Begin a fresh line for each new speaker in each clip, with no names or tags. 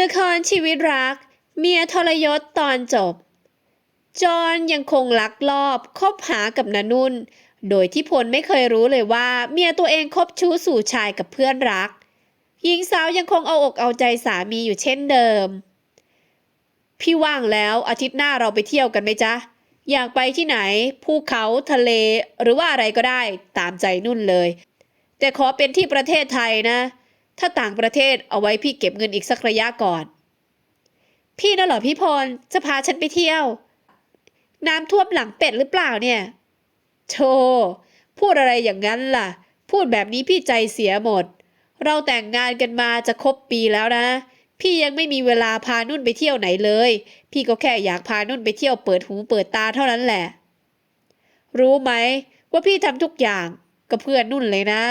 ละครชีวิตรัก เมียทรยศตอนจบ จอห์นยังคงลักลอบคบหากับนานุ่น โดยที่พลไม่เคยรู้เลยว่า เมียตัวเองคบชู้สู่ชายกับเพื่อนรัก หญิงสาวยังคงเอาอกเอาใจสามีอยู่เช่นเดิม พี่ว่างแล้วอาทิตย์หน้าเราไปเที่ยวกันไหมจ๊ะ อยากไปที่ไหน ภูเขาทะเลหรือว่าอะไรก็ได้ตามใจนุ่นเลย แต่ขอเป็นที่ประเทศไทยนะ ถ้าต่างประเทศเอาไว้พี่เก็บเงินอีกสักระยะก่อน พี่น่ะเหรอพี่พรจะพาฉันไปเที่ยว น้ำท่วมหลังเป็ดหรือเปล่าเนี่ยโธ่พูดอะไรอย่างนั้นล่ะ พูดแบบนี้พี่ใจเสียหมด เราแต่งงานกันมาจะครบปีแล้วนะ พี่ยังไม่มีเวลาพานุ่นไปเที่ยวไหนเลย พี่ก็แค่อยากพานุ่นไปเที่ยวเปิดหูเปิดตาเท่านั้นแหละ รู้ไหมว่าพี่ทำทุกอย่างกับเพื่อนนุ่นเลยนะ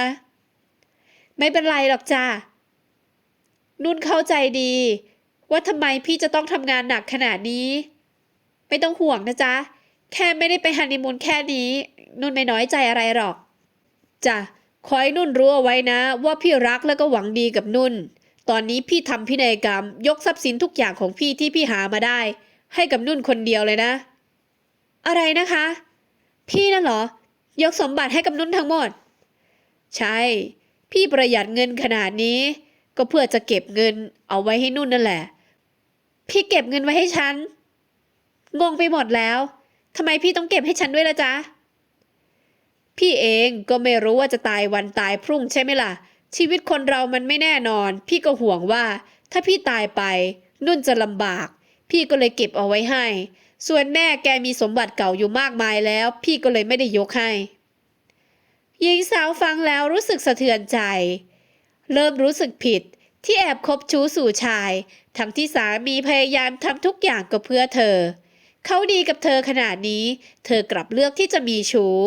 ไม่เป็นไรหรอกจ้านุ่นเข้าใจดี ว่าทำไมพี่จะต้องทำงานหนักขนาดนี้ ไม่ต้องห่วงนะจ๊ะ แค่ไม่ได้ไปฮันนีมูนแค่นี้ นุ่นไม่น้อยใจอะไรหรอกจ้ะขอให้นุ่นรู้เอาไว้นะ ว่าพี่รักแล้วก็หวังดีกับนุ่น ตอนนี้พี่ทำพินัยกรรม ยกทรัพย์สินทุกอย่างของพี่ที่พี่หามาได้ ให้กับนุ่นคนเดียวเลยนะ อะไรนะคะ พี่น่ะเหรอ ยกสมบัติให้กับนุ่นทั้งหมด ใช่ พี่ประหยัดเงินขนาดนี้ ก็เพื่อจะเก็บเงินเอาไว้ให้นุ่นนั่นแหละ พี่เก็บเงินไว้ให้ฉัน งงไปหมดแล้วทำไมพี่ต้องเก็บให้ฉันด้วยล่ะจ๊ะ พี่เองก็ไม่รู้ว่าจะตายวันตายพรุ่งใช่ไหมล่ะ ชีวิตคนเรามันไม่แน่นอน พี่ก็ห่วงว่า ถ้าพี่ตายไป นุ่นจะลำบาก พี่ก็เลยเก็บเอาไว้ให้ ส่วนแม่แกมีสมบัติเก่าอยู่มากมายแล้ว พี่ก็เลยไม่ได้ยกให้ หญิงสาวฟังแล้วรู้สึกสะเทือนใจ เริ่มรู้สึกผิดที่แอบคบชู้สู่ชาย ทั้งที่สามีพยายามทำทุกอย่างก็เพื่อเธอ เขาดีกับเธอขนาดนี้ เธอกลับเลือกที่จะมีชู้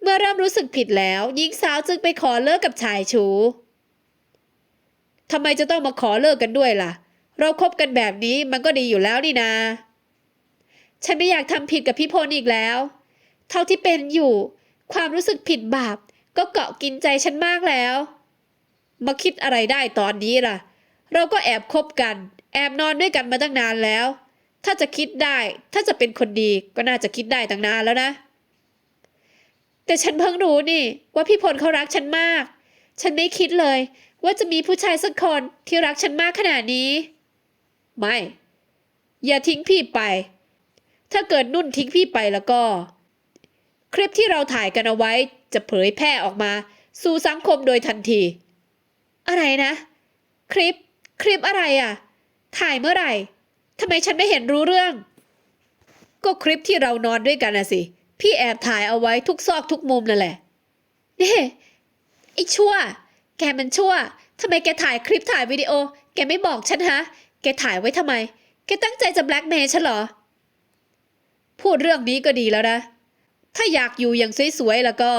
เมื่อเริ่มรู้สึกผิดแล้วหญิงสาวจึงไปขอเลิกกับชายชู้ทำไมจะต้องมาขอเลิกกันด้วยล่ะ เราคบกันแบบนี้มันก็ดีอยู่แล้วนี่นา ฉันไม่อยากทำผิดกับพี่พลอีกแล้ว เท่าที่เป็นอยู่ ความรู้สึกผิดบาปก็เกาะกินใจฉันมากแล้ว มาคิดอะไรได้ตอนนี้ล่ะ เราก็แอบคบกัน แอบนอนด้วยกันมาตั้งนานแล้ว ถ้าจะคิดได้ ถ้าจะเป็นคนดีก็น่าจะคิดได้ตั้งนานแล้วนะ แต่ฉันเพิ่งรู้นี่ ว่าพี่พลเขารักฉันมาก ฉันไม่คิดเลย ว่าจะมีผู้ชายสักคนที่รักฉันมากขนาดนี้ ไม่ อย่าทิ้งพี่ไป ถ้าเกิดนุ่นทิ้งพี่ไปแล้วก็ คลิปที่เราถ่ายกันเอาไว้จะเผยแพร่ออกมา สู่สังคมโดยทันที อะไรนะ คลิป คลิปอะไรอะ ถ่ายเมื่อไหร่ทำไมฉันไม่เห็นรู้เรื่อง ก็คลิปที่เรานอนด้วยกันนะสิ พี่แอบถ่ายเอาไว้ทุกซอกทุกมุมนั่นแหละนี่ไอ้ชั่ว แกมันชั่วทำไมแกถ่ายคลิปถ่ายวิดีโอ แกไม่บอกฉันฮะ แกถ่ายไว้ทำไม แกตั้งใจจะแบล็กเมย์ฉันเหรอ พูดเรื่องนี้ก็ดีแล้วนะ ถ้าอยากอยู่อย่างสวยๆแล้วก็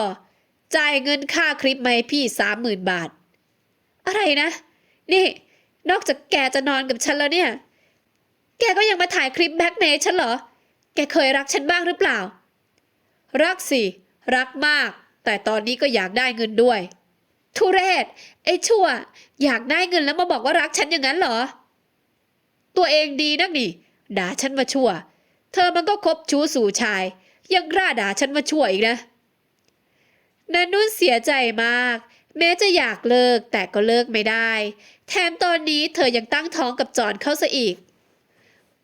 จ่ายเงินค่าคลิปมาให้พี่สามหมื่นบาท อะไรนะ นี่ นอกจากแกจะนอนกับฉันแล้วเนี่ย แกก็ยังมาถ่ายคลิปแบ็กเมย์ฉันเหรอ แกเคยรักฉันบ้างหรือเปล่า รักสิ รักมาก แต่ตอนนี้ก็อยากได้เงินด้วย ทุเรศ ไอ้ชั่ว อยากได้เงินแล้วมาบอกว่ารักฉันอย่างนั้นเหรอ ตัวเองดีนักนี่ ด่าฉันมาชั่ว เธอมันก็คบชู้สู่ชาย ยังกล้าด่าฉันมาช่วยอีกนะนันนุ่นเสียใจมาก แม้จะอยากเลิกแต่ก็เลิกไม่ได้ แถมตอนนี้เธอยังตั้งท้องกับจอนเข้าซะอีก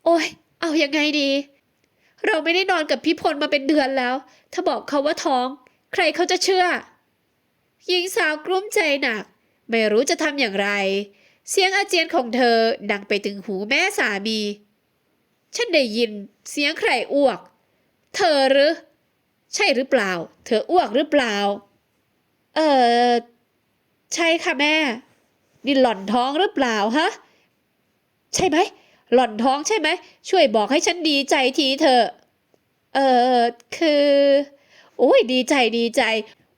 โอ้ยเอายังไงดี เราไม่ได้นอนกับพี่พลมาเป็นเดือนแล้ว ถ้าบอกเขาว่าท้อง ใครเขาจะเชื่อหญิงสาวกลุ้มใจหนัก ไม่รู้จะทำอย่างไร เสียงอาเจียนของเธอดังไปถึงหูแม่สามี ฉันได้ยินเสียงใครอ้วก เธอหรือ ใช่หรือเปล่า เธออ้วกหรือเปล่า เออใช่ค่ะแม่ นี่หล่อนท้องหรือเปล่าฮะ ใช่ไหม หล่อนท้องใช่ไหม ช่วยบอกให้ฉันดีใจทีเถอะ เออคือ โอ้ยดีใจดีใจ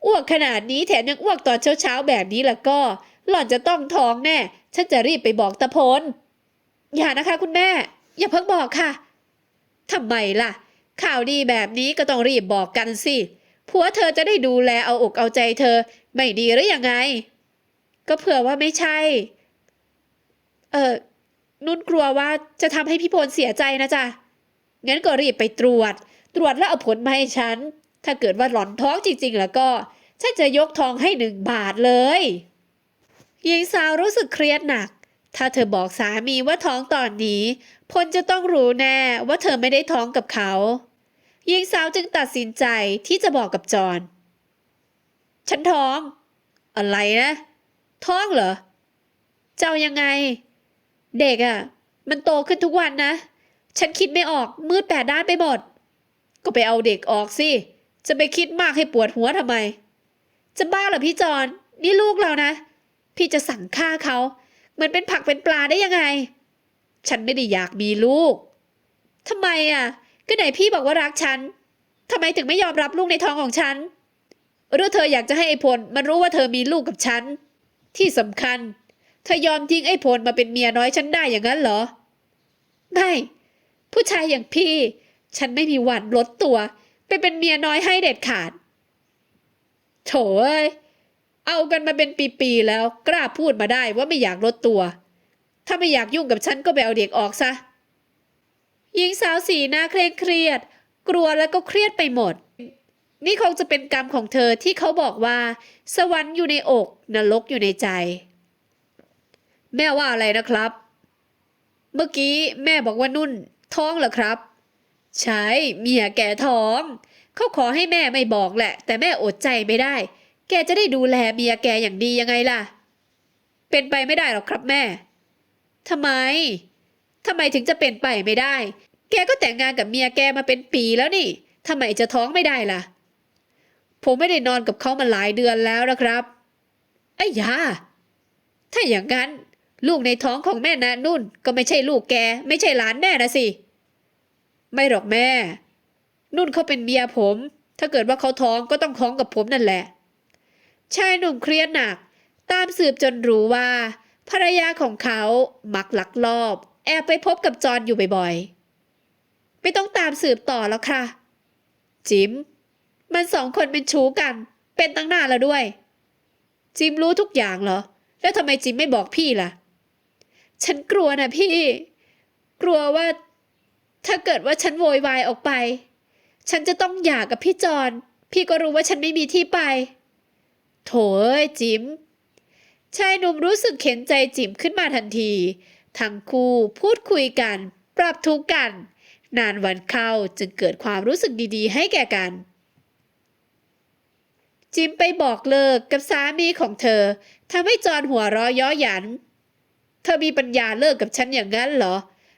อ้วกขนาดนี้แถมยังอ้วกตอนเช้าๆแบบนี้แล้วก็ หล่อนจะต้องท้องแน่ ฉันจะรีบไปบอกตะพลอย่านะคะคุณแม่ อย่าเพิ่งบอกค่ะทำไมล่ะ ข่าวดีแบบนี้ก็ต้องรีบบอกกันสิผัวเธอจะได้ดูแลเอาอกเอาใจเธอ ไม่ดีหรือยังไง ก็เผื่อว่าไม่ใช่ เออนุ่นกลัวว่าจะทำให้พี่พลเสียใจนะจ๊ะงั้นก็รีบไปตรวจ ตรวจแล้วเอาผลมาให้ฉัน ถ้าเกิดว่าหล่อนท้องจริง ๆ แล้วก็ ฉันจะยกทองให้หนึ่งบาทเลยหญิงสาวรู้สึกเครียดหนัก ถ้าเธอบอกสามีว่าท้องตอนนี้ พลจะต้องรู้แน่ว่าเธอไม่ได้ท้องกับเขา หญิงสาวจึงตัดสินใจที่จะบอกกับจอนฉันท้อง อะไรนะ ท้องเหรอ เจ้ายังไง เด็กอะ่ะ มันโตขึ้นทุกวันนะ ฉันคิดไม่ออกมืดแปดด้านไปหมด ก็ไปเอาเด็กออกสิ จะไปคิดมากให้ปวดหัวทำไม จะบ้าเหรอพี่จอนนี่ลูกเรานะ พี่จะสั่งฆ่าเขาเหมือนเป็นผักเป็นปลาได้ยังไง ฉันไม่ได้อยากมีลูกทำไมอะ ก็ไหนพี่บอกว่ารักฉันทำไมถึงไม่ยอมรับลูกในท้องของฉัน หรือเธออยากจะให้ไอ้พลมันรู้ว่าเธอมีลูกกับฉัน ที่สำคัญ เธอยอมทิ้งไอ้พลมาเป็นเมียน้อยฉันได้อย่างนั้นเหรอ ไม่ ผู้ชายอย่างพี่ ฉันไม่มีวันลดตัว ไปเป็นเมียน้อยให้เด็ดขาด โถเอ้ย เอากันมาเป็นปีๆแล้วกล้าพูดมาได้ว่าไม่อยากลดตัว ถ้าไม่อยากยุ่งกับฉันก็ไปเอาเด็กออกซะ หญิงสาวสีหน้าเคร่งเครียด กลัวแล้วก็เครียดไปหมด นี่คงจะเป็นกรรมของเธอที่เขาบอกว่า สวรรค์อยู่ในอกนรกอยู่ในใจ แม่ว่าอะไรนะครับ เมื่อกี้แม่บอกว่านุ่น ท้องเหรอครับ ใช่เมียแก่ท้อง เขาขอให้แม่ไม่บอกแหละ แต่แม่อดใจไม่ได้ แกจะได้ดูแลเมียแกอย่างดียังไงล่ะ เป็นไปไม่ได้หรอกครับแม่ทำไม ทำไมถึงจะเป็นไปไม่ได้ แกก็แต่งงานกับเมียแกมาเป็นปีแล้วนี่ทำไมจะท้องไม่ได้ล่ะ ผมไม่ได้นอนกับเขามาหลายเดือนแล้วนะครับไอ้ยาถ้าอย่างนั้น ลูกในท้องของแม่นะนุ่น ก็ไม่ใช่ลูกแก ไม่ใช่หลานแม่นะสิ ไม่หรอกแม่ นุ่นเขาเป็นเมียผม ถ้าเกิดว่าเขาท้องก็ต้องท้องกับผมนั่นแหละ ชายหนุ่มเครียดหนัก ตามสืบจนรู้ว่า ภรรยาของเขามักลักลอบ บไปพบกับจอนอยู่บ่อยๆ ไม่ต้องตามสืบต่อแล้วค่ะ จิม มันสองคนเป็นชู้กัน เป็นตั้งนานแล้วด้วย จิมรู้ทุกอย่างเหรอ แล้วทำไมจิมไม่บอกพี่ล่ะ ฉันกลัวนะพี่ กลัวว่า ถ้าเกิดว่าฉันโวยวายออกไป ฉันจะต้องหย่ากับพี่จอน พี่ก็รู้ว่าฉันไม่มีที่ไป โถเอ้ยจิมชายหนุ่มรู้สึกเข็นใจจิมขึ้นมาทันที ทั้งคู่พูดคุยกัน ปรับทุกข์กัน นานวันเข้าจึงเกิดความรู้สึกดีๆ ให้แก่กัน จิมไปบอกเลิกกับสามีของเธอทำให้จอนหัวเร้อย้อหยัน เธอมีปัญญาเลิกกับฉันอย่างนั้นเหรอ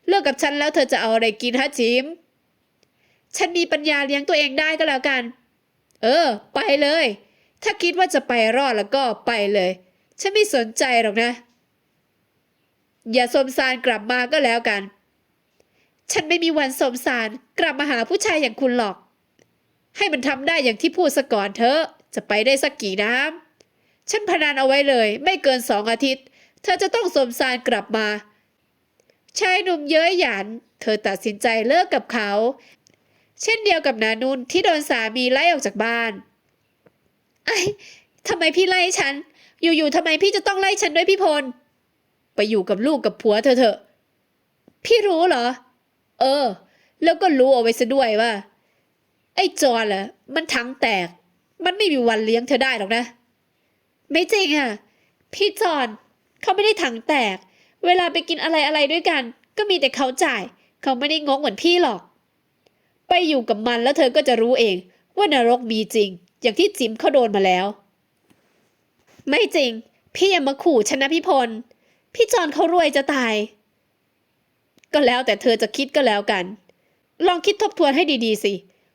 เลิกกับฉันแล้วเธอจะเอาอะไรกินฮะจิม ฉันมีปัญญาเลี้ยงตัวเองได้ก็แล้วกัน เออ ไปเลย ถ้าคิดว่าจะไปรอดแล้วก็ไปเลย ฉันไม่สนใจหรอกนะ อย่าสมสารกลับมาก็แล้วกัน ฉันไม่มีวันสมสารกลับมาหาผู้ชายอย่างคุณหรอก ให้มันทำได้อย่างที่พูดซะก่อนเถอะ จะไปได้สักกี่น้ำฉันพนันเอาไว้เลย ไม่เกินสองอาทิตย์ เธอจะต้องสมสารกลับมาชายหนุ่มเย้ยหยัน เธอตัดสินใจเลิกกับเขา เช่นเดียวกับนานุนที่โดนสามีไล่ออกจากบ้าน ไอ้ทำไมพี่ไล่ฉัน อยู่ๆทำไมพี่จะต้องไล่ฉันด้วยพี่พล ไปอยู่กับลูกกับผัวเธอเถอะ พี่รู้เหรอ เออ แล้วก็รู้เอาไว้ซะด้วยว่า ไอ้จอนเหรอมันทั้งแตก มันไม่มีวันเลี้ยงเธอได้หรอกนะ ไม่จริงอะ พี่จอนเขาไม่ได้ถังแตก เวลาไปกินอะไรอะไรด้วยกัน ก็มีแต่เขาจ่าย เขาไม่ได้งกเหมือนพี่หรอก ไปอยู่กับมันแล้วเธอก็จะรู้เอง ว่านรกมีจริง อย่างที่จิมเขาโดนมาแล้ว ไม่จริง พี่อย่ามาขู่ฉันนะพี่พล พี่จอนเขารวยจะตาย ก็แล้วแต่เธอจะคิดก็แล้วกัน ลองคิดทบทวนให้ดีๆสิ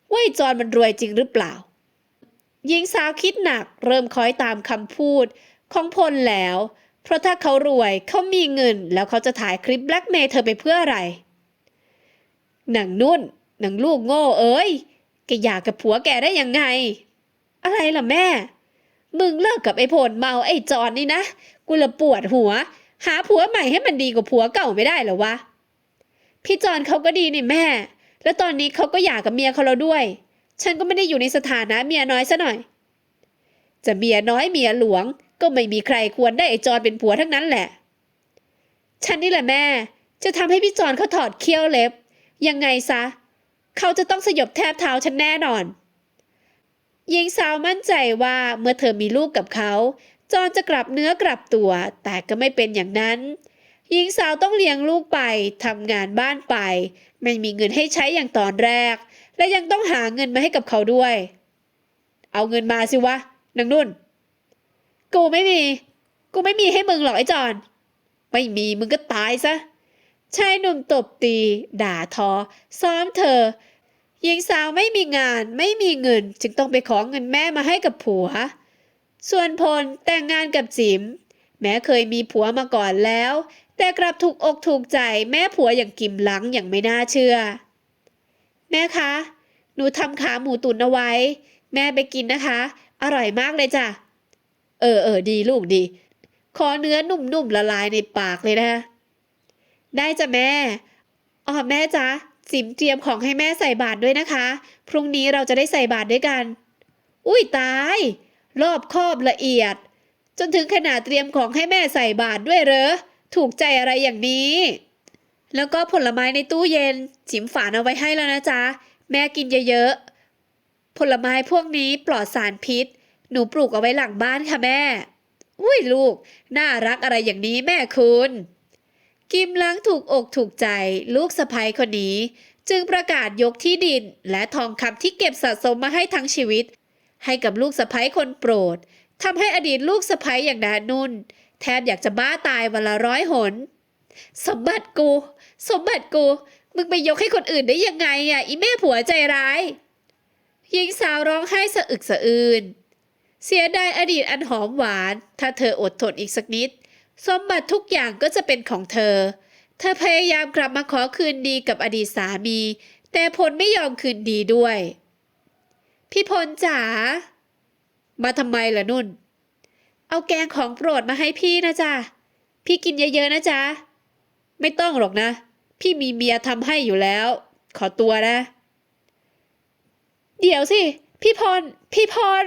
ว่าไอ้จอนมันรวยจริงหรือเปล่า หญิงสาวคิดหนักเริ่มคอยตามคำพูดของพลแล้ว เพราะถ้าเขารวยเขามีเงิน แล้วเขาจะถ่ายคลิปแบล็กเมย์เธอไปเพื่ออะไร หนังนุ่น หนังลูกโง่เอ้ย แกอยากกับผัวแกได้ยังไง อะไรล่ะแม่ มึงเลิกกับไอ้พลเมาไอ้จอนนี่นะ กูละปวดหัว หาผัวใหม่ให้มันดีกว่าผัวเก่าไม่ได้หรอวะ พี่จอนเขาก็ดีนี่แม่ แล้วตอนนี้เขาก็หย่ากับเมียเขาแล้วด้วย ฉันก็ไม่ได้อยู่ในสถานะเมียน้อยซะหน่อย จะเมียน้อยเมียหลวง ก็ไม่มีใครควรได้ไอ้จอนเป็นผัวทั้งนั้นแหละ ฉันนี่แหละแม่ จะทำให้พี่จอนเขาถอดเขี้ยวเล็บ ยังไงซะ เขาจะต้องสยบแทบเท้าฉันแน่นอนหญิงสาวมั่นใจว่าเมื่อเธอมีลูกกับเขา จอนจะกลับเนื้อกลับตัว แต่ก็ไม่เป็นอย่างนั้น หญิงสาวต้องเลี้ยงลูกไปทำงานบ้านไป ไม่มีเงินให้ใช้อย่างตอนแรก และยังต้องหาเงินมาให้กับเขาด้วย เอาเงินมาสิวะนางนุ่น กูไม่มี กูไม่มีให้มึงหรอกไอ้จอนไม่มีมึงก็ตายซะชายหนุ่มตบตี ด่าทอ ซ้อมเธอ หญิงสาวไม่มีงานไม่มีเงิน จึงต้องไปขอเงินแม่มาให้กับผัว ส่วนพลแต่งงานกับจิม แม้เคยมีผัวมาก่อนแล้ว แต่กลับถูกอกถูกใจแม่ผัวอย่างกิมหลังอย่างไม่น่าเชื่อ แม่คะ หนูทำขาหมูตุ๋นเอาไว้ แม่ไปกินนะคะ อร่อยมากเลยจ้ะ เออเออดีลูกดี ขอเนื้อนุ่มๆละลายในปากเลยนะ ได้จ้ะแม่อ๋อแม่จ๊ะจิมเตรียมของให้แม่ใส่บาตรด้วยนะคะ พรุ่งนี้เราจะได้ใส่บาตรด้วยกัน อุ้ยตาย รอบคอบละเอียด จนถึงขนาดเตรียมของให้แม่ใส่บาตรด้วยเหรอ ถูกใจอะไรอย่างนี้ แล้วก็ผลไม้ในตู้เย็น จิ๋มฝานเอาไว้ให้แล้วนะจ๊ะ แม่กินเยอะๆ ผลไม้พวกนี้ปลอดสารพิษ หนูปลูกเอาไว้หลังบ้านค่ะแม่ อุ้ยลูก น่ารักอะไรอย่างนี้แม่คุณกิมล้างถูกอกถูกใจลูกสะใภ้คนนี้ จึงประกาศยกที่ดินและทองคำที่เก็บสะสมมาให้ทั้งชีวิต ให้กับลูกสะใภ้คนโปรดทำให้อดีตลูกสะใภ้อย่างนานุ่น แทบอยากจะบ้าตายวันละร้อยหน สมบัติกู สมบัติกู มึงไปยกให้คนอื่นได้ยังไงอะอีแม่ผัวใจร้ายหญิงสาวร้องไห้สะอึกสะอื้นเสียดายอดีตอันหอมหวาน ถ้าเธออดทนอีกสักนิด สมบัติทุกอย่างก็จะเป็นของเธอ เธอพยายามกลับมาขอคืนดีกับอดีตสามี แต่พลไม่ยอมคืนดีด้วย พี่พลจ๋า มาทำไมล่ะนุ่น เอาแกงของโปรดมาให้พี่นะจ๊ะ พี่กินเยอะๆนะจ๊ะ ไม่ต้องหรอกนะ พี่มีเมียทำให้อยู่แล้ว ขอตัวนะ เดี๋ยวสิ พี่พรพี่พร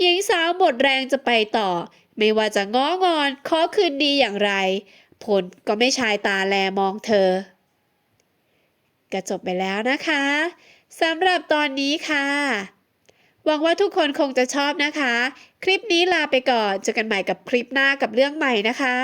หญิงสาวหมดแรงจะไปต่อ ไม่ว่าจะง้องอน ขอคืนดีอย่างไร ผลก็ไม่ชายตาแลมองเธอ ก็จบไปแล้วนะคะ สำหรับตอนนี้ค่ะ หวังว่าทุกคนคงจะชอบนะคะ คลิปนี้ลาไปก่อนเจอกันใหม่กับคลิปหน้ากับเรื่องใหม่นะคะ